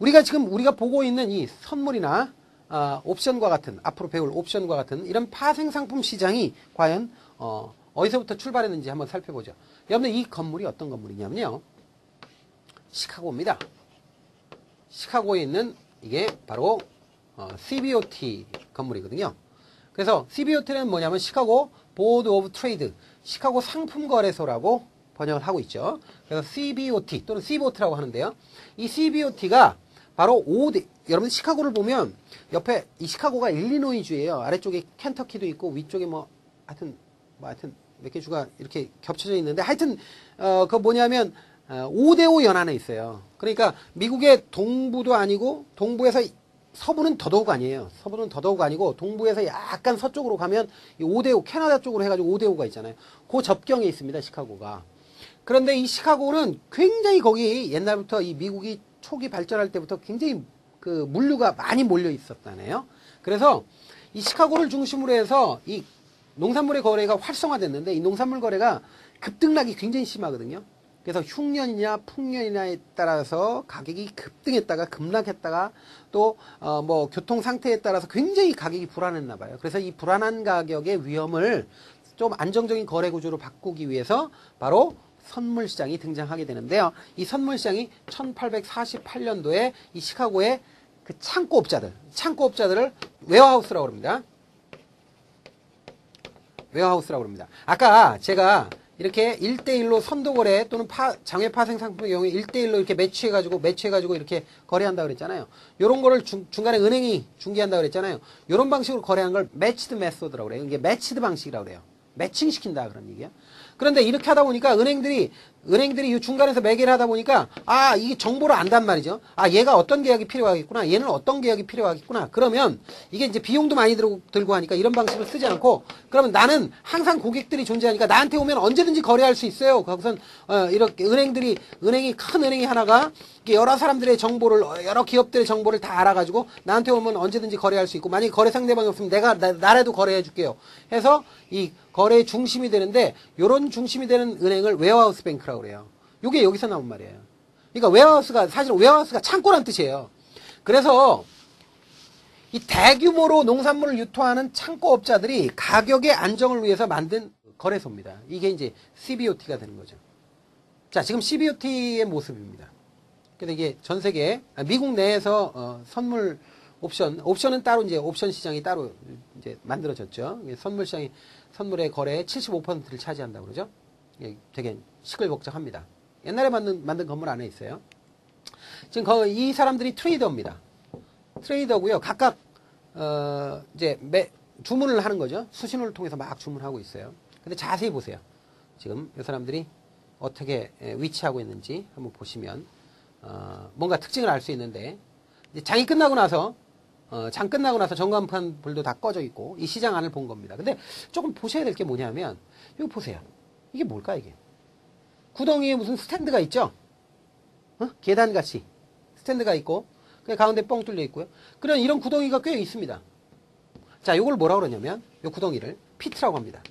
우리가 지금 우리가 보고 있는 이 선물이나 아, 옵션과 같은 앞으로 배울 옵션과 같은 이런 파생 상품 시장이 과연 어, 어디서부터 출발했는지 한번 살펴보죠. 여러분들 이 건물이 어떤 건물이냐면요. 시카고입니다. 시카고에 있는 이게 바로 어, CBOT 건물이거든요. 그래서 CBOT는 뭐냐면 시카고 보드 오브 트레이드, 시카고 상품 거래소라고 번역을 하고 있죠. 그래서 CBOT 또는 CBOT라고 하는데요. 이 CBOT가 바로 5대 여러분 시카고를 보면 옆에 이 시카고가 일리노이주예요. 아래쪽에 켄터키도 있고 위쪽에 뭐 하여튼 뭐 하여튼 몇 개 주가 이렇게 겹쳐져 있는데 하여튼 어 그 뭐냐면 어, 5대5 연안에 있어요. 그러니까 미국의 동부도 아니고 동부에서 서부는 더더욱 아니에요. 서부는 더더욱 아니고 동부에서 약간 서쪽으로 가면 이 5대5 캐나다 쪽으로 해가지고 5대5가 있잖아요. 그 접경에 있습니다. 시카고가. 그런데 이 시카고는 굉장히 거기 옛날부터 이 미국이 초기 발전할 때부터 굉장히 그 물류가 많이 몰려 있었다네요. 그래서 이 시카고를 중심으로 해서 이 농산물의 거래가 활성화됐는데 이 농산물 거래가 급등락이 굉장히 심하거든요. 그래서 흉년이냐 풍년이냐에 따라서 가격이 급등했다가 급락했다가 또 어 뭐 교통 상태에 따라서 굉장히 가격이 불안했나 봐요. 그래서 이 불안한 가격의 위험을 좀 안정적인 거래 구조로 바꾸기 위해서 바로 선물 시장이 등장하게 되는데요. 이 선물 시장이 1848년도에 이 시카고의 그 창고업자들, 창고업자들을 웨어하우스라고 합니다. 웨어하우스라고 합니다. 아까 제가 이렇게 1대1로 선도거래 또는 파, 장외 파생 상품의 경우에 1대1로 이렇게 매치해가지고, 매치해가지고 이렇게 거래한다 그랬잖아요. 요런 거를 중, 간에 은행이 중개한다 그랬잖아요. 요런 방식으로 거래하는 걸 매치드 메소드라고 그래요. 이게 매치드 방식이라고 그래요. 매칭시킨다 그런 얘기야. 그런데 이렇게 하다 보니까 은행들이 은행들이 이 중간에서 매개를 하다 보니까 아 이게 정보를 안단 말이죠. 아 얘가 어떤 계약이 필요하겠구나. 얘는 어떤 계약이 필요하겠구나. 그러면 이게 이제 비용도 많이 들고, 들고 하니까 이런 방식을 쓰지 않고 그러면 나는 항상 고객들이 존재하니까 나한테 오면 언제든지 거래할 수 있어요. 거기선 어, 이렇게 은행들이 은행이 큰 은행이 하나가 여러 사람들의 정보를 여러 기업들의 정보를 다 알아가지고 나한테 오면 언제든지 거래할 수 있고 만약에 거래 상대방이 없으면 내가 나, 나라도 거래해 줄게요. 해서 이 거래의 중심이 되는데 요런 중심이 되는 은행을 웨어하우스 뱅크 라고 그래요. 요게 여기서 나온 말이에요. 그러니까 웨어하우스가 사실은 웨어하우스가 창고란 뜻이에요. 그래서 이 대규모로 농산물을 유통하는 창고 업자들이 가격의 안정을 위해서 만든 거래소입니다. 이게 이제 CBOT가 되는 거죠. 자, 지금 CBOT의 모습입니다. 그래서 이게 전 세계 아, 미국 내에서 어, 선물 옵션 옵션은 따로 이제 옵션 시장이 따로 이제 만들어졌죠. 선물 시장이 선물의 거래의 75%를 차지한다고 그러죠. 예, 되게 시끌벅적합니다. 옛날에 만든, 만든 건물 안에 있어요. 지금 거, 이 사람들이 트레이더입니다. 트레이더고요. 각각 어, 이제 매, 주문을 하는 거죠. 수신호를 통해서 막 주문하고 있어요. 근데 자세히 보세요. 지금 이 사람들이 어떻게 위치하고 있는지 한번 보시면 어, 뭔가 특징을 알 수 있는데 장이 끝나고 나서 어, 장 끝나고 나서 전광판 불도 다 꺼져 있고 이 시장 안을 본 겁니다. 근데 조금 보셔야 될 게 뭐냐면 이거 보세요. 이게 뭘까 이게? 구덩이에 무슨 스탠드가 있죠? 어? 계단같이 스탠드가 있고 그 가운데 뻥 뚫려 있고요. 그런 이런 구덩이가 꽤 있습니다. 자, 이걸 뭐라 고 그러냐면 이 구덩이를 피트라고 합니다.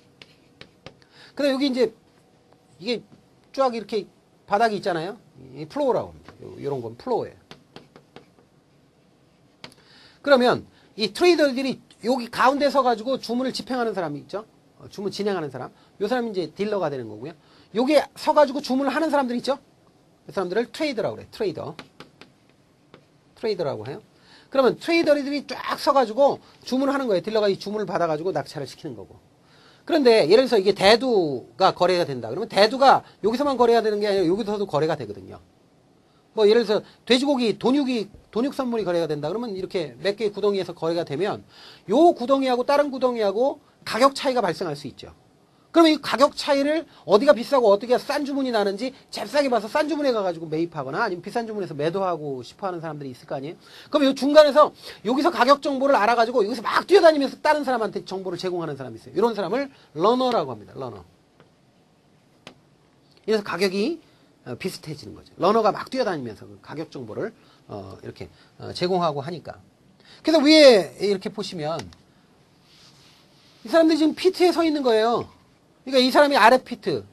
근데 여기 이제 이게 쫙 이렇게 바닥이 있잖아요. 이 플로어라고 합니다. 이런 건 플로어예요. 그러면 이 트레이더들이 여기 가운데 서가지고 주문을 집행하는 사람이 있죠. 어, 주문 진행하는 사람. 요 사람이 이제 딜러가 되는 거고요. 여기에 서가지고 주문을 하는 사람들 있죠. 그 사람들을 트레이더라고 그래. 트레이더. 트레이더라고 해요. 그러면 트레이더들이 쫙 서가지고 주문을 하는 거예요. 딜러가 이 주문을 받아가지고 낙찰을 시키는 거고. 그런데 예를 들어서 이게 대두가 거래가 된다. 그러면 대두가 여기서만 거래가 되는 게 아니라 여기서도 거래가 되거든요. 뭐 예를 들어서 돼지고기, 돈육이, 돈육 선물이 거래가 된다. 그러면 이렇게 몇 개의 구덩이에서 거래가 되면 요 구덩이하고 다른 구덩이하고 가격 차이가 발생할 수 있죠. 그러면 이 가격 차이를 어디가 비싸고 어디가 싼 주문이 나는지 잽싸게 봐서 싼 주문에 가가지고 매입하거나 아니면 비싼 주문에서 매도하고 싶어 하는 사람들이 있을 거 아니에요? 그럼 이 중간에서 여기서 가격 정보를 알아가지고 여기서 막 뛰어다니면서 다른 사람한테 정보를 제공하는 사람이 있어요. 이런 사람을 러너라고 합니다. 러너. 그래서 가격이 어, 비슷해지는 거죠. 러너가 막 뛰어다니면서 그 가격 정보를 어, 이렇게 어, 제공하고 하니까. 그래서 위에 이렇게 보시면 이 사람들이 지금 피트에 서 있는 거예요. 그러니까 이 사람이 아래 피트,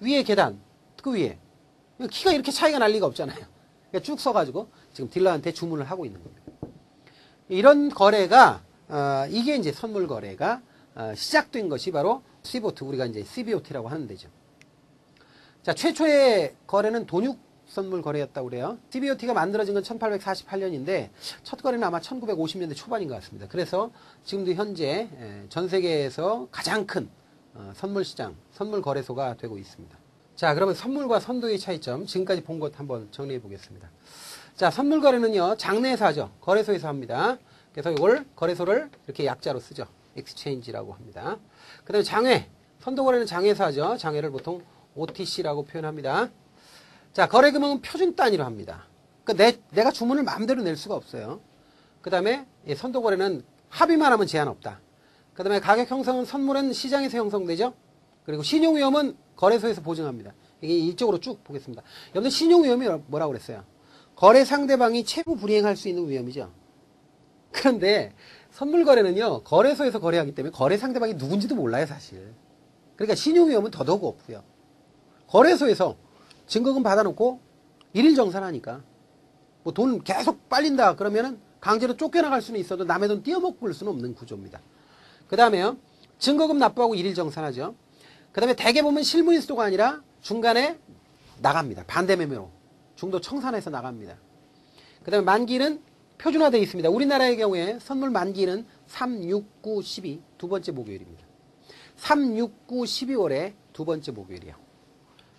위에 계단, 그 위에. 키가 이렇게 차이가 날 리가 없잖아요. 그러니까 쭉 서가지고 지금 딜러한테 주문을 하고 있는 겁니다. 이런 거래가 어, 이게 이제 선물 거래가 어, 시작된 것이 바로 CBOT 우리가 이제 CBOT라고 하는 데죠. 자 최초의 거래는 돈육 선물 거래였다고 그래요. CBOT가 만들어진 건 1848년인데 첫 거래는 아마 1950년대 초반인 것 같습니다. 그래서 지금도 현재 에, 전 세계에서 가장 큰 어, 선물 시장, 선물 거래소가 되고 있습니다. 자, 그러면 선물과 선도의 차이점 지금까지 본 것 한번 정리해 보겠습니다. 자, 선물 거래는요. 장내에서 하죠. 거래소에서 합니다. 그래서 이걸 거래소를 이렇게 약자로 쓰죠. exchange라고 합니다. 그 다음에 장외, 선도 거래는 장외에서 하죠. 장외를 보통 OTC라고 표현합니다. 자, 거래 금액은 표준 단위로 합니다. 그러니까 내, 내가 주문을 마음대로 낼 수가 없어요. 그 다음에 선도 거래는 합의만 하면 제한 없다. 그 다음에 가격 형성은 선물은 시장에서 형성되죠. 그리고 신용 위험은 거래소에서 보증합니다. 이게 이쪽으로 쭉 보겠습니다. 여러분들 신용 위험이 뭐라고 그랬어요? 거래 상대방이 채무 불이행할 수 있는 위험이죠. 그런데 선물 거래는요, 거래소에서 거래하기 때문에 거래 상대방이 누군지도 몰라요, 사실. 그러니까 신용 위험은 더더욱 없고요. 거래소에서 증거금 받아놓고 일일 정산하니까 뭐 돈 계속 빨린다 그러면은 강제로 쫓겨나갈 수는 있어도 남의 돈 띄어먹을 수는 없는 구조입니다. 그 다음에요. 증거금 납부하고 일일 정산하죠. 그 다음에 대개 보면 실무인수도가 아니라 중간에 나갑니다. 반대 매매로. 중도 청산해서 나갑니다. 그 다음에 만기는 표준화되어 있습니다. 우리나라의 경우에 선물 만기는 3, 6, 9, 12 두 번째 목요일입니다. 3, 6, 9, 12월에 두 번째 목요일이요.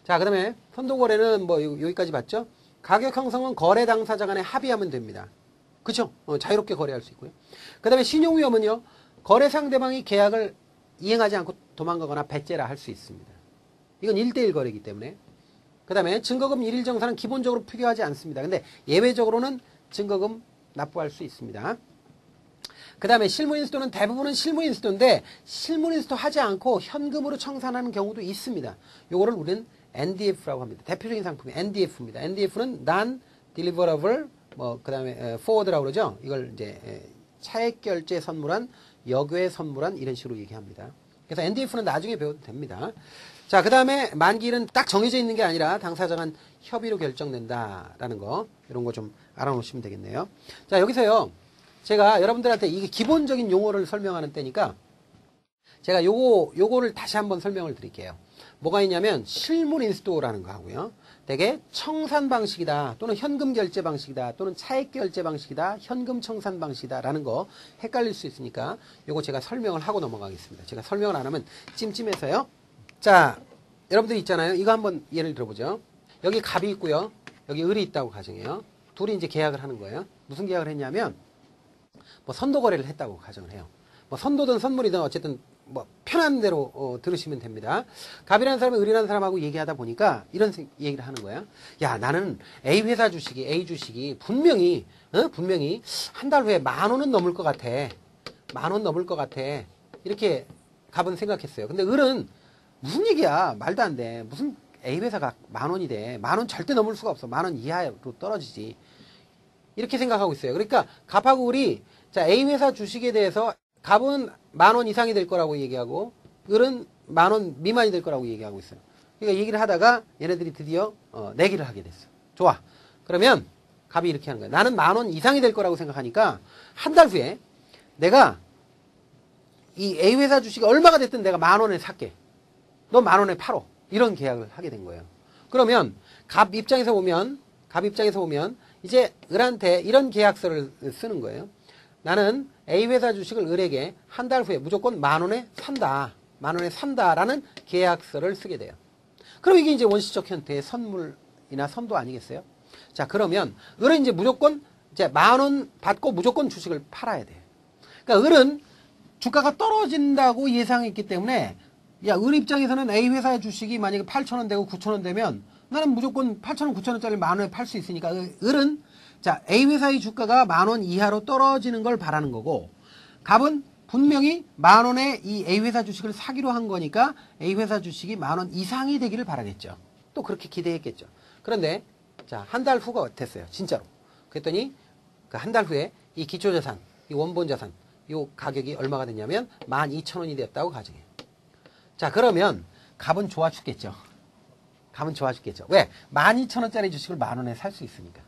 자, 그 다음에 선도거래는 뭐 여기까지 봤죠? 가격 형성은 거래 당사자 간에 합의하면 됩니다. 그쵸? 어, 자유롭게 거래할 수 있고요. 그 다음에 신용위험은요, 거래 상대방이 계약을 이행하지 않고 도망가거나 배째라 할 수 있습니다. 이건 1대1 거래이기 때문에. 그 다음에 증거금 일일 정산은 기본적으로 필요하지 않습니다. 근데 예외적으로는 증거금 납부할 수 있습니다. 그 다음에 실무인수도는 대부분은 실무인수도인데 실무인수도 하지 않고 현금으로 청산하는 경우도 있습니다. 요거를 우리는 NDF라고 합니다. 대표적인 상품이 NDF입니다. NDF는 Non-Deliverable 뭐 그 다음에 Forward라고 그러죠. 이걸 이제 차액 결제 선물한 역외 선물한 이런 식으로 얘기합니다. 그래서 NDF는 나중에 배워도 됩니다. 자, 그 다음에 만기는 딱 정해져 있는 게 아니라 당사자 간 협의로 결정된다라는 거 이런 거 좀 알아놓으시면 되겠네요. 자, 여기서요. 제가 여러분들한테 이게 기본적인 용어를 설명하는 때니까 제가 요거 요거를 다시 한번 설명을 드릴게요. 뭐가 있냐면 실물 인스토라는 거 하고요. 대개 청산 방식이다 또는 현금 결제 방식이다 또는 차액 결제 방식이다 현금 청산 방식이다라는 거 헷갈릴 수 있으니까 요거 제가 설명을 하고 넘어가겠습니다. 제가 설명을 안 하면 찜찜해서요. 자, 여러분들 있잖아요. 이거 한번 예를 들어보죠. 여기 갑이 있고요. 여기 을이 있다고 가정해요. 둘이 이제 계약을 하는 거예요. 무슨 계약을 했냐면 뭐 선도 거래를 했다고 가정을 해요. 뭐 선도든 선물이든 어쨌든 뭐 편한 대로 어, 들으시면 됩니다. 갑이라는 사람이 을이라는 사람하고 얘기하다 보니까 이런 얘기를 하는 거야. 야 나는 A 회사 주식이 A 주식이 분명히 어? 분명히 한 달 후에 만 원은 넘을 것 같아. 만 원 넘을 것 같아. 이렇게 갑은 생각했어요. 근데 을은 무슨 얘기야 말도 안 돼. 무슨 A 회사가 만 원이 돼. 만 원 절대 넘을 수가 없어. 만 원 이하로 떨어지지. 이렇게 생각하고 있어요. 그러니까 갑하고 을이 자 A 회사 주식에 대해서 갑은 만 원 이상이 될 거라고 얘기하고 을은 만 원 미만이 될 거라고 얘기하고 있어요. 그러니까 얘기를 하다가 얘네들이 드디어 어, 내기를 하게 됐어. 좋아. 그러면 갑이 이렇게 하는 거야. 나는 만 원 이상이 될 거라고 생각하니까 한 달 후에 내가 이 A 회사 주식이 얼마가 됐든 내가 만 원에 살게. 너 만 원에 팔어. 이런 계약을 하게 된 거예요. 그러면 갑 입장에서 보면 갑 입장에서 보면 이제 을한테 이런 계약서를 쓰는 거예요. 나는 A 회사 주식을 을에게 한 달 후에 무조건 만 원에 산다. 만 원에 산다라는 계약서를 쓰게 돼요. 그럼 이게 이제 원시적 형태의 선물이나 선도 아니겠어요? 자, 그러면 을은 이제 무조건 이제 만 원 받고 무조건 주식을 팔아야 돼요. 그러니까 을은 주가가 떨어진다고 예상했기 때문에 야, 을 입장에서는 A 회사의 주식이 만약에 8,000원 되고 9,000원 되면 나는 무조건 8,000원, 9,000원짜리 만 원에 팔 수 있으니까 을은 자, A 회사의 주가가 만 원 이하로 떨어지는 걸 바라는 거고 갑은 분명히 만 원에 이 A 회사 주식을 사기로 한 거니까 A 회사 주식이 만 원 이상이 되기를 바라겠죠. 또 그렇게 기대했겠죠. 그런데 자, 한 달 후가 됐어요. 진짜로. 그랬더니 그 한 달 후에 이 기초 자산, 이 원본 자산 요 가격이 얼마가 됐냐면 12,000원이 되었다고 가정해요. 자, 그러면 갑은 좋아 죽겠죠. 갑은 좋아 죽겠죠. 왜? 12,000원짜리 주식을 만 원에 살 수 있으니까.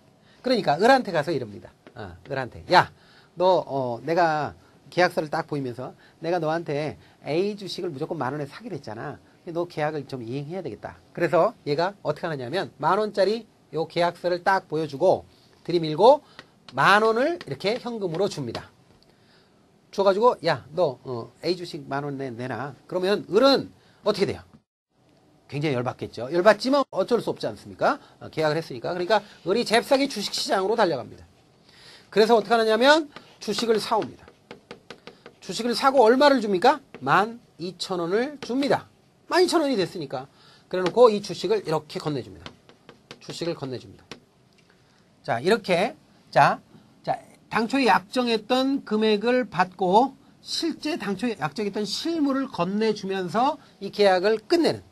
그러니까 을한테 가서 이럽니다. 어, 을한테. 야, 너, 어, 내가 계약서를 딱 보이면서 내가 너한테 A 주식을 무조건 만 원에 사기로 했잖아. 너 계약을 좀 이행해야 되겠다. 그래서 얘가 어떻게 하느냐면 만 원짜리 요 계약서를 딱 보여주고 들이밀고 만 원을 이렇게 현금으로 줍니다. 줘가지고 야 너 어, A 주식 만 원 내놔. 그러면 을은 어떻게 돼요? 굉장히 열받겠죠. 열받지만 어쩔 수 없지 않습니까? 어, 계약을 했으니까. 그러니까 을이 잽싸게 주식시장으로 달려갑니다. 그래서 어떻게 하느냐면 주식을 사옵니다. 주식을 사고 얼마를 줍니까? 만 이천 원을 줍니다. 만 이천 원이 됐으니까. 그래 놓고 이 주식을 이렇게 건네줍니다. 주식을 건네줍니다. 자, 이렇게, 자, 자, 당초에 약정했던 금액을 받고 실제 당초에 약정했던 실물을 건네주면서 이 계약을 끝내는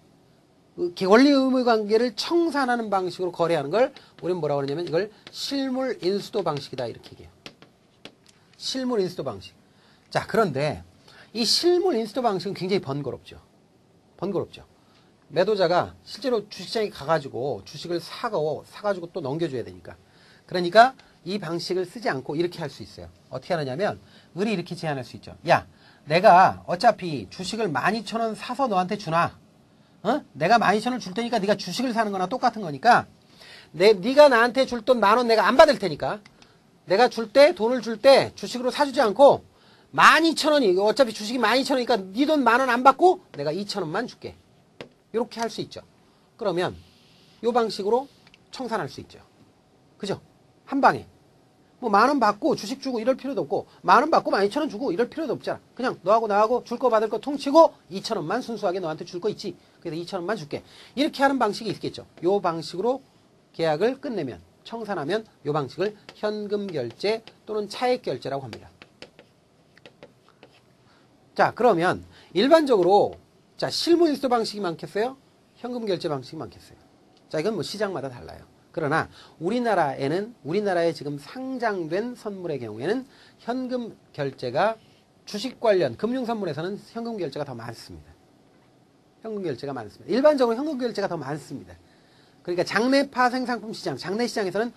그 원리 의무 관계를 청산하는 방식으로 거래하는 걸 우리는 뭐라고 그러냐면 이걸 실물 인수도 방식이다 이렇게 얘기해요. 실물 인수도 방식. 자, 그런데 이 실물 인수도 방식은 굉장히 번거롭죠. 번거롭죠. 매도자가 실제로 주식장에 가가지고 주식을 사고 사가지고 또 넘겨줘야 되니까. 그러니까 이 방식을 쓰지 않고 이렇게 할 수 있어요. 어떻게 하느냐면 을이 이렇게 제안할 수 있죠. 야, 내가 어차피 주식을 12,000원 사서 너한테 주나? 어? 내가 12,000원 줄 테니까 네가 주식을 사는 거나 똑같은 거니까 내, 네가 나한테 줄 돈 만 원 내가 안 받을 테니까 내가 줄 때 돈을 줄 때 주식으로 사주지 않고 12,000원이 어차피 주식이 12,000원이니까 네 돈 만 원 안 받고 내가 2,000원만 줄게. 이렇게 할 수 있죠. 그러면 이 방식으로 청산할 수 있죠. 그죠? 한 방에. 뭐 만 원 받고 주식 주고 이럴 필요도 없고 만 원 받고 만 이천 원 주고 이럴 필요도 없잖아. 그냥 너하고 나하고 줄 거 받을 거 통치고 이천 원만 순수하게 너한테 줄 거 있지. 그래서 이천 원만 줄게. 이렇게 하는 방식이 있겠죠. 요 방식으로 계약을 끝내면 청산하면 요 방식을 현금 결제 또는 차액 결제라고 합니다. 자, 그러면 일반적으로 자, 실무 인수 방식이 많겠어요? 현금 결제 방식이 많겠어요? 자, 이건 뭐 시장마다 달라요. 그러나 우리나라에는 우리나라에 지금 상장된 선물의 경우에는 현금 결제가 주식 관련 금융 선물에서는 현금 결제가 더 많습니다. 현금 결제가 많습니다. 일반적으로 현금 결제가 더 많습니다. 그러니까 장내파 생상품 시장, 장내 시장에서는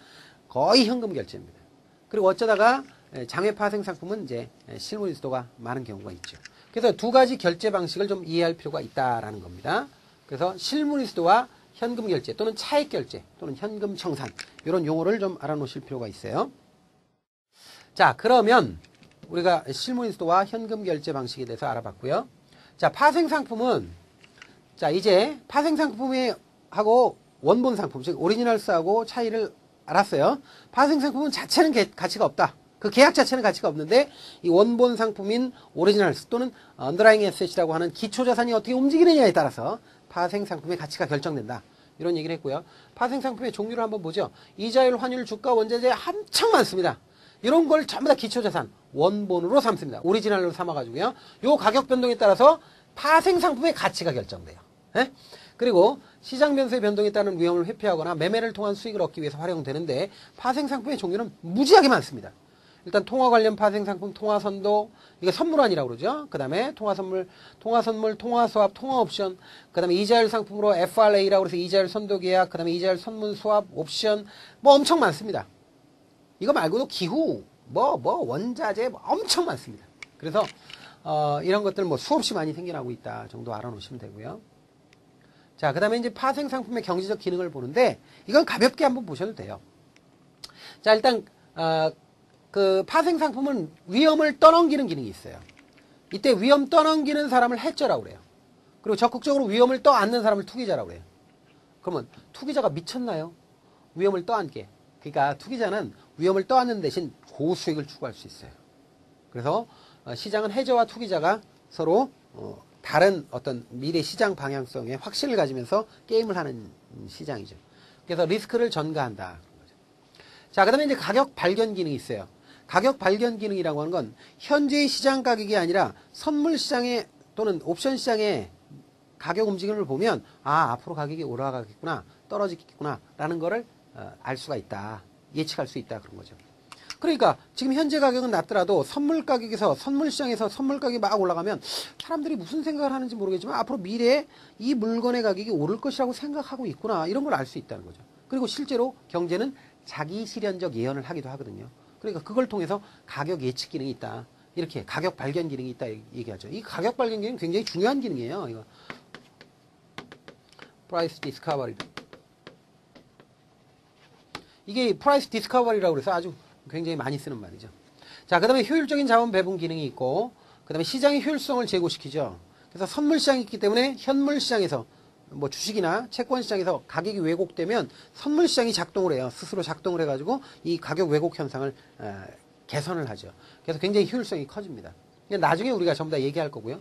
거의 현금 결제입니다. 그리고 어쩌다가 장외파 생상품은 이제 실물 인수도가 많은 경우가 있죠. 그래서 두 가지 결제 방식을 좀 이해할 필요가 있다라는 겁니다. 그래서 실물 인수도와 현금 결제 또는 차액 결제 또는 현금 청산 이런 용어를 좀 알아놓으실 필요가 있어요. 자 그러면 우리가 실물 인수도와 현금 결제 방식에 대해서 알아봤고요. 자 파생 상품은 자 이제 파생 상품이 하고 원본 상품 즉 오리지널스하고 차이를 알았어요. 파생 상품은 자체는 개, 가치가 없다. 그 계약 자체는 가치가 없는데 이 원본 상품인 오리지널스 또는 언더라잉 에셋이라고 하는 기초 자산이 어떻게 움직이느냐에 따라서 파생 상품의 가치가 결정된다. 이런 얘기를 했고요. 파생 상품의 종류를 한번 보죠. 이자율, 환율, 주가, 원자재 한창 많습니다. 이런 걸 전부 다 기초 자산 원본으로 삼습니다. 오리지널로 삼아가지고요. 요 가격 변동에 따라서 파생 상품의 가치가 결정돼요. 예? 그리고 시장 변수의 변동에 따른 위험을 회피하거나 매매를 통한 수익을 얻기 위해서 활용되는데 파생 상품의 종류는 무지하게 많습니다. 일단 통화 관련 파생 상품, 통화 선도, 이게 선물환이라고 그러죠. 그 다음에 통화 선물, 통화 선물, 통화 수합, 통화 옵션, 그 다음에 이자율 상품으로 FRA라고 해서 이자율 선도 계약, 그 다음에 이자율 선문 수합, 옵션, 뭐 엄청 많습니다. 이거 말고도 기후, 뭐, 뭐, 원자재, 뭐 엄청 많습니다. 그래서, 어, 이런 것들 뭐 수없이 많이 생겨나고 있다 정도 알아놓으시면 되고요. 자, 그 다음에 이제 파생 상품의 경제적 기능을 보는데, 이건 가볍게 한번 보셔도 돼요. 자, 일단, 어, 그 파생 상품은 위험을 떠넘기는 기능이 있어요. 이때 위험 떠넘기는 사람을 해저라고 그래요. 그리고 적극적으로 위험을 떠안는 사람을 투기자라고 그래요. 그러면 투기자가 미쳤나요? 위험을 떠안게. 그러니까 투기자는 위험을 떠안는 대신 고수익을 추구할 수 있어요. 그래서 어, 시장은 해저와 투기자가 서로 어, 다른 어떤 미래 시장 방향성에 확신을 가지면서 게임을 하는 시장이죠. 그래서 리스크를 전가한다. 자, 그 다음에 이제 가격 발견 기능이 있어요. 가격 발견 기능이라고 하는 건 현재의 시장 가격이 아니라 선물 시장에 또는 옵션 시장의 가격 움직임을 보면 아 앞으로 가격이 올라가겠구나 떨어지겠구나 라는 거를 어, 알 수가 있다 예측할 수 있다 그런 거죠 그러니까 지금 현재 가격은 낮더라도 선물 가격에서 선물 시장에서 선물 가격이 막 올라가면 사람들이 무슨 생각을 하는지 모르겠지만 앞으로 미래에 이 물건의 가격이 오를 것이라고 생각하고 있구나 이런 걸 알 수 있다는 거죠 그리고 실제로 경제는 자기 실현적 예언을 하기도 하거든요. 그러니까 그걸 통해서 가격 예측 기능이 있다. 이렇게 가격 발견 기능이 있다 얘기하죠. 이 가격 발견 기능 은 굉장히 중요한 기능이에요. 이거 프라이스 디스커버리. 이게 프라이스 디스커버리라고 그래서 아주 굉장히 많이 쓰는 말이죠. 자, 그다음에 효율적인 자원 배분 기능이 있고 그다음에 시장의 효율성을 제고시키죠. 그래서 선물 시장이 있기 때문에 현물 시장에서 뭐 주식이나 채권 시장에서 가격이 왜곡되면 선물 시장이 작동을 해요. 스스로 작동을 해가지고 이 가격 왜곡 현상을 어, 개선을 하죠. 그래서 굉장히 효율성이 커집니다. 나중에 우리가 전부 다 얘기할 거고요.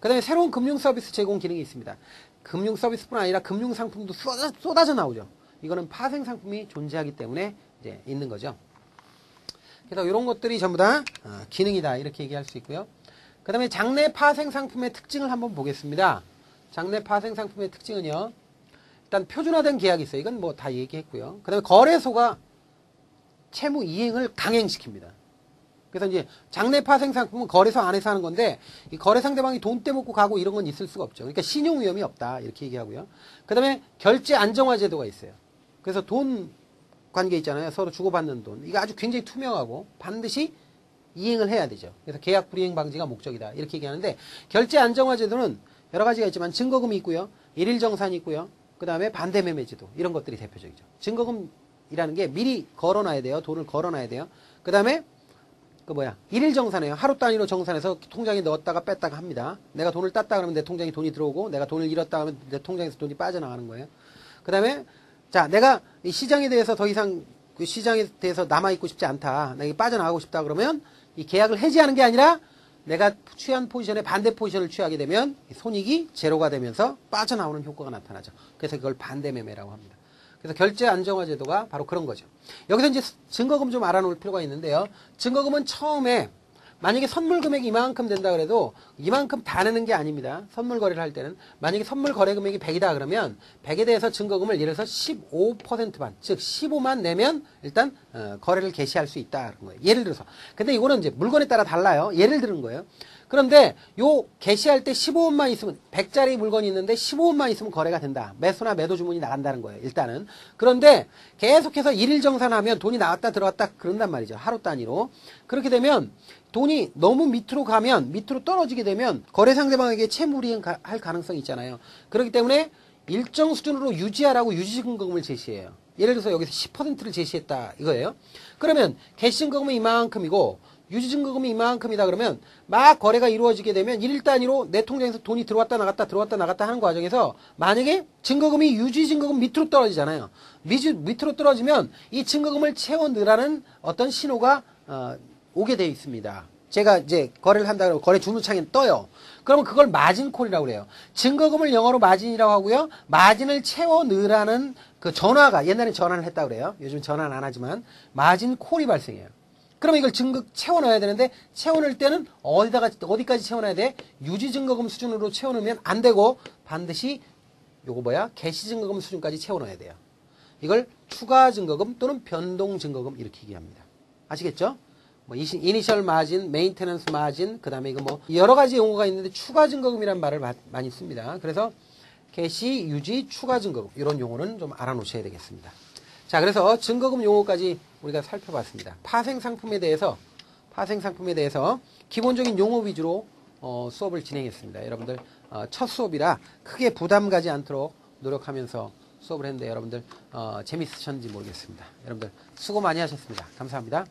그 다음에 새로운 금융 서비스 제공 기능이 있습니다. 금융 서비스뿐 아니라 금융 상품도 쏟아, 쏟아져 나오죠. 이거는 파생 상품이 존재하기 때문에 이제 있는 거죠. 그래서 이런 것들이 전부 다 어, 기능이다 이렇게 얘기할 수 있고요. 그 다음에 장내 파생 상품의 특징을 한번 보겠습니다. 장내 파생 상품의 특징은요. 일단 표준화된 계약이 있어요. 이건 뭐 다 얘기했고요. 그 다음에 거래소가 채무 이행을 강행시킵니다. 그래서 이제 장내 파생 상품은 거래소 안에서 하는 건데 이 거래 상대방이 돈 떼먹고 가고 이런 건 있을 수가 없죠. 그러니까 신용 위험이 없다 이렇게 얘기하고요. 그 다음에 결제 안정화 제도가 있어요. 그래서 돈 관계 있잖아요. 서로 주고받는 돈. 이거 아주 굉장히 투명하고 반드시 이행을 해야 되죠. 그래서 계약 불이행 방지가 목적이다. 이렇게 얘기하는데 결제 안정화 제도는 여러 가지가 있지만 증거금이 있고요. 일일 정산이 있고요. 그 다음에 반대 매매 제도. 이런 것들이 대표적이죠. 증거금이라는 게 미리 걸어놔야 돼요. 돈을 걸어놔야 돼요. 그 다음에 그 뭐야 일일 정산해요. 하루 단위로 정산해서 통장에 넣었다가 뺐다가 합니다. 내가 돈을 땄다 그러면 내 통장에 돈이 들어오고 내가 돈을 잃었다 하면 내 통장에서 돈이 빠져나가는 거예요. 그 다음에 자 내가 이 시장에 대해서 더 이상 그 시장에 대해서 남아있고 싶지 않다. 내가 빠져나가고 싶다 그러면 이 계약을 해지하는 게 아니라 내가 취한 포지션에 반대 포지션을 취하게 되면 손익이 제로가 되면서 빠져나오는 효과가 나타나죠. 그래서 그걸 반대 매매라고 합니다. 그래서 결제 안정화 제도가 바로 그런 거죠. 여기서 이제 증거금 좀 알아놓을 필요가 있는데요. 증거금은 처음에 만약에 선물 금액이 이만큼 된다 그래도 이만큼 다 내는 게 아닙니다. 선물 거래를 할 때는 만약에 선물 거래 금액이 100이다 그러면 100에 대해서 증거금을 예를 들어서 15%만 즉 15만 내면 일단 어, 거래를 개시할 수 있다 그런 거예요. 예를 들어서 근데 이거는 이제 물건에 따라 달라요. 예를 들은 거예요. 그런데 요 개시할 때 15원만 있으면 100짜리 물건이 있는데 15원만 있으면 거래가 된다. 매수나 매도 주문이 나간다는 거예요. 일단은. 그런데 계속해서 일일 정산하면 돈이 나왔다 들어왔다 그런단 말이죠. 하루 단위로. 그렇게 되면 돈이 너무 밑으로 가면 밑으로 떨어지게 되면 거래 상대방에게 채무이행 할 가능성이 있잖아요. 그렇기 때문에 일정 수준으로 유지하라고 유지증거금을 제시해요. 예를 들어서 여기서 10%를 제시했다 이거예요. 그러면 개시증거금은 이만큼이고 유지증거금이 이만큼이다 그러면 막 거래가 이루어지게 되면 일 단위로 내 통장에서 돈이 들어왔다 나갔다 들어왔다 나갔다 하는 과정에서 만약에 증거금이 유지증거금 밑으로 떨어지잖아요. 미주, 밑으로 떨어지면 이 증거금을 채워 넣으라는 어떤 신호가 어, 오게 되어 있습니다. 제가 이제 거래를 한다 그러면 거래 주문창에 떠요. 그러면 그걸 마진콜이라고 그래요. 증거금을 영어로 마진이라고 하고요. 마진을 채워 넣으라는 그 전화가 옛날에 전화를 했다 그래요. 요즘 전화는 안 하지만 마진콜이 발생해요. 그러면 이걸 증거 채워 넣어야 되는데 채워 넣을 때는 어디다가 어디까지 채워 넣어야 돼? 유지 증거금 수준으로 채워 넣으면 안 되고 반드시 요거 뭐야? 개시 증거금 수준까지 채워 넣어야 돼요. 이걸 추가 증거금 또는 변동 증거금 이렇게 얘기합니다. 아시겠죠? 뭐 이니셜 마진, 메인테넌스 마진, 그 다음에 이거 뭐 여러 가지 용어가 있는데 추가 증거금이라는 말을 많이 씁니다. 그래서 개시, 유지, 추가 증거금 이런 용어는 좀 알아놓으셔야 되겠습니다. 자, 그래서 증거금 용어까지 우리가 살펴봤습니다. 파생 상품에 대해서 파생 상품에 대해서 기본적인 용어 위주로 어, 수업을 진행했습니다. 여러분들 어, 첫 수업이라 크게 부담 가지 않도록 노력하면서 수업을 했는데 여러분들 어, 재밌으셨는지 모르겠습니다. 여러분들 수고 많이 하셨습니다. 감사합니다.